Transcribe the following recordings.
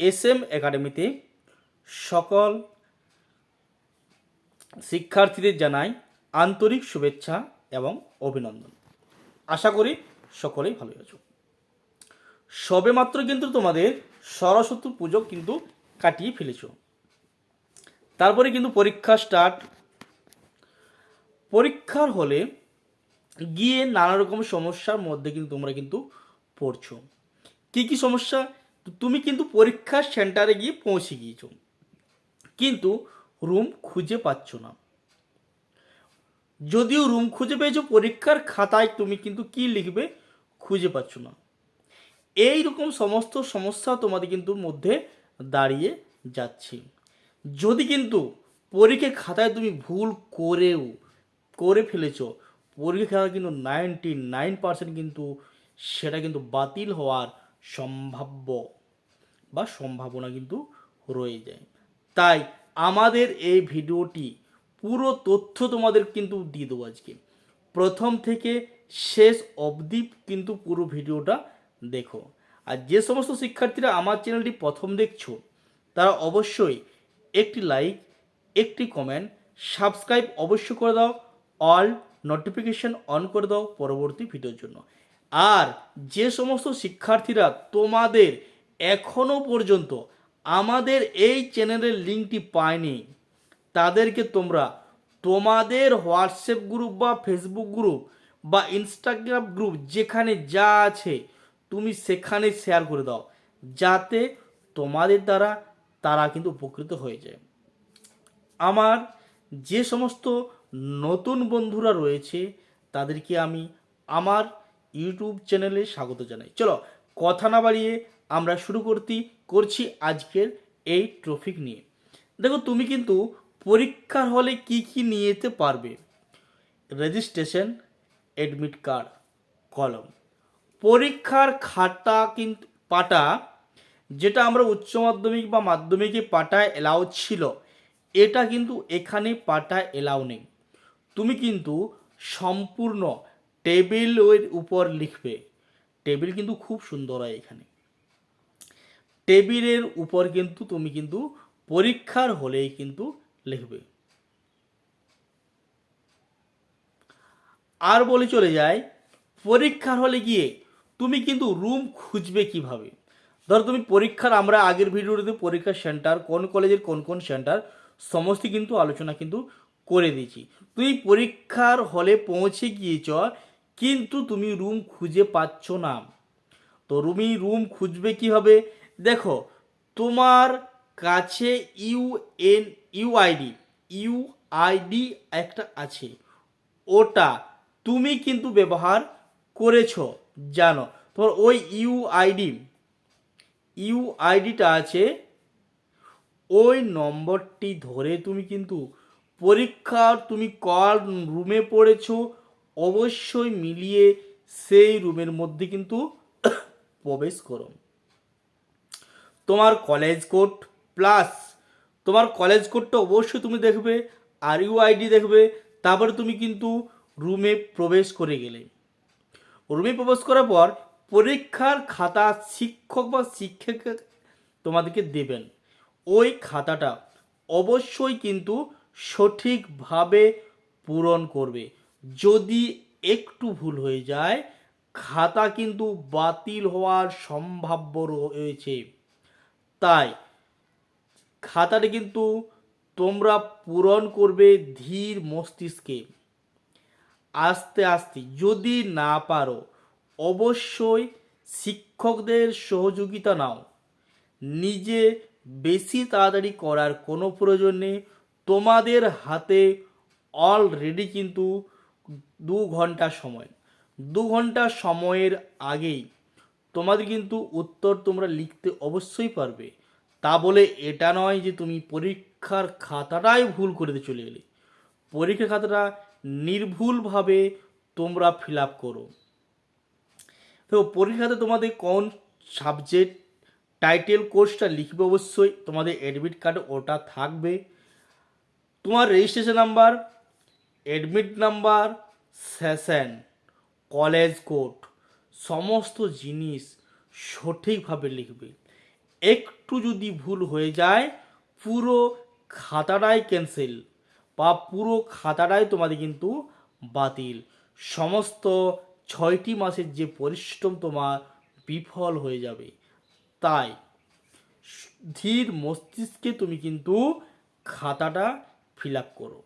S M একাডেমিতে সকল শিক্ষার্থীদের জানাই আন্তরিক শুভেচ্ছা এবং অভিনন্দন। আশা করি সকলেই ভালো আছো। সবেমাত্র কিন্তু তোমাদের সরস্বতী পুজো কিন্তু কাটিয়ে ফেলেছ। তারপরে কিন্তু পরীক্ষা স্টার্ট পরীক্ষার হলে গিয়ে নানা রকম সমস্যার মধ্যে কিন্তু তোমরা কিন্তু পড়ছো। কী কী সমস্যা? তুমি কিন্তু পরীক্ষার সেন্টারে গিয়ে পৌঁছে গিয়েছো। কিন্তু রুম খুঁজে পাচ্ছ না। যদিও রুম খুঁজে পেয়েছ, পরীক্ষার খাতায় তুমি কিন্তু কি লিখবে খুঁজে পাচ্ছ না। এই রকম সমস্ত সমস্যা তোমাদের কিন্তু মধ্যে দাঁড়িয়ে যাচ্ছে। যদি কিন্তু পরীক্ষার খাতায় তুমি ভুল করেও, করে ফেলেছো পরীক্ষা কিন্তু নাইনটি নাইন পার্সেন্ট কিন্তু সেটা কিন্তু বাতিল হওয়ার সম্ভাব্য বা সম্ভাবনা কিন্তু রয়ে যায়। তাই আমাদের এই ভিডিওটি পুরো তথ্য তোমাদের কিন্তু দিয়ে দেবো আজকে। প্রথম থেকে শেষ অবধি কিন্তু পুরো ভিডিওটা দেখো। আর যে সমস্ত শিক্ষার্থীরা আমার চ্যানেলটি প্রথম দেখছ, তারা অবশ্যই একটি লাইক, একটি কমেন্ট, সাবস্ক্রাইব অবশ্যই করে দাও, অল নোটিফিকেশন অন করে দাও পরবর্তী ভিডিওর জন্য। আর যে সমস্ত শিক্ষার্থীরা তোমাদের এখনও পর্যন্ত আমাদের এই চ্যানেলের লিঙ্কটি পায়নি, তাদেরকে তোমরা তোমাদের হোয়াটসঅ্যাপ গ্রুপ বা ফেসবুক গ্রুপ বা ইনস্টাগ্রাম গ্রুপ যেখানে যা আছে তুমি সেখানে শেয়ার করে দাও, যাতে তোমাদের দ্বারা তারা কিন্তু উপকৃত হয়ে যায়। আমার যে সমস্ত নতুন বন্ধুরা রয়েছে, তাদেরকে আমি আমার ইউটিউব চ্যানেলে স্বাগত জানাই। চলো, কথা না বাড়িয়ে আমরা শুরু করতে, করছি আজকের এই ট্রফিক নিয়ে। দেখো, তুমি কিন্তু পরীক্ষার হলে কি কি নিয়ে যেতে পারবে? রেজিস্ট্রেশন, অ্যাডমিট কার্ড, কলম। পরীক্ষার খাতা কিন্তু, পাটা যেটা আমরা উচ্চ মাধ্যমিক বা মাধ্যমিকে পাটায় এলাও ছিল, এটা কিন্তু এখানে পাটায় এলাও নেই। তুমি কিন্তু সম্পূর্ণ টেবিলের উপর লিখবে। টেবিল কিন্তু খুব সুন্দর হয় এখানে। টেবিলের উপর কিন্তু তুমি কিন্তু পরীক্ষার হলেই কিন্তু লিখবে। আর বলে চলে যায়, পরীক্ষার হলে গিয়ে তুমি কিন্তু রুম খুঁজবে কীভাবে? ধরো তুমি পরীক্ষার, আমরা আগের ভিডিওতে পরীক্ষার সেন্টার, কোন কলেজের কোন কোন সেন্টার, সমস্ত কিন্তু আলোচনা কিন্তু করে দিয়েছি। তুমি পরীক্ষার হলে পৌঁছে গিয়েছ কিন্তু তুমি রুম খুঁজে পাচ্ছ না। তো রুমি রুম খুঁজবে কীভাবে? দেখো, তোমার কাছে ইউএন ইউআইডি ইউআইডি একটা আছে। ওটা তুমি কিন্তু ব্যবহার করেছ, জানো। তোমার ওই ইউআইডি ইউআইডিটা আছে। ওই নম্বরটি ধরে তুমি কিন্তু পরীক্ষার, তুমি কল রুমে পড়েছো। অবশ্যই মিলিয়ে সেই রুমের মধ্যে কিন্তু প্রবেশ করো। তোমার কলেজ কোড প্লাস তোমার কলেজ কোডটা অবশ্যই তুমি দেখবে আর ইউআইডি দেখবে, তারপরে তুমি কিন্তু রুমে প্রবেশ করে গেলে। রুমে প্রবেশ করার পর পরীক্ষার খাতা শিক্ষক বা শিক্ষক তোমাদেরকে দেবেন। ওই খাতাটা অবশ্যই কিন্তু সঠিকভাবে পূরণ করবে। যদি একটু ভুল হয়ে যায়, খাতা কিন্তু বাতিল হওয়ার সম্ভাব্য রয়েছে। তাই খাতাটা কিন্তু তোমরা পূরণ করবে ধীর মস্তিষ্কে। আস্তে আস্তে, যদি না পারো, অবশ্যই শিক্ষকদের সহযোগিতা নাও। নিজে বেশি তাড়াতাড়ি করার কোনো প্রয়োজন নেই। তোমাদের হাতে অলরেডি কিন্তু দু ঘণ্টা সময়। দু ঘণ্টা সময়ের আগেই তোমাদের কিন্তু উত্তর তোমরা লিখতে অবশ্যই পারবে। তা বলে এটা নয় যে তুমি পরীক্ষার খাতাটাই ভুল করে দিয়ে চলে গেলে পরীক্ষার খাতাটা নির্ভুলভাবে তোমরা ফিল আপ করো। তো পরীক্ষাতে তোমাদের কোন সাবজেক্ট, টাইটেল, কোর্সটা লিখবে অবশ্যই। তোমাদের অ্যাডমিট কার্ডে ওটা থাকবে। তোমার registration number admit number session college code সমস্ত জিনিস সঠিকভাবে লিখবে। একটু যদি ভুল হয়ে যায়, পুরো খাতাটাই ক্যান্সেল বা পুরো খাতাটাই তোমাদের কিন্তু বাতিল। সমস্ত ছয়টি মাসের যে পরিশ্রম তোমার বিফল হয়ে যাবে। তাই ধীর মস্তিষ্কে তুমি কিন্তু খাতাটা ফিল আপ করো।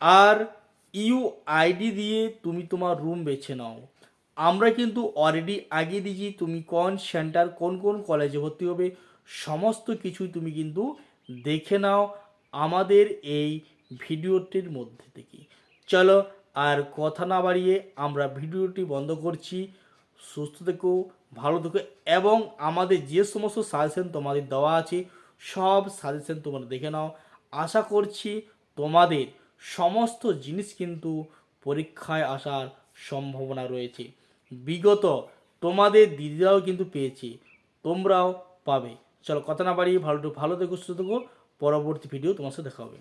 আর ইউ আইডি দিয়ে তুমি তোমার রুম বেছে নাও। আমরা কিন্তু অলরেডি আগে দিয়েছি তুমি কোন সেন্টার, কোন কোন কলেজে ভর্তি হবে, সমস্ত কিছুই তুমি কিন্তু দেখে নাও আমাদের এই ভিডিওটির মধ্যে থেকে। চলো আর কথা না বাড়িয়ে আমরা ভিডিওটি বন্ধ করছি। সুস্থ থেকো, ভালো থেকো এবং আমাদের যে সমস্ত সাজেশন তোমাদের দেওয়া আছে, সব সাজেশন তোমরা দেখে নাও। আশা করছি তোমাদের সমস্ত জিনিস কিন্তু পরীক্ষায় আসার সম্ভাবনা রয়েছে। বিগত তোমাদের দিদিরাও কিন্তু পেয়েছে, তোমরাও পাবে। চলো কথা না বাড়িয়ে ভালো ভালো থেকো, সুস্থ থেকো। পরবর্তী ভিডিও তোমার সাথে দেখা হবে।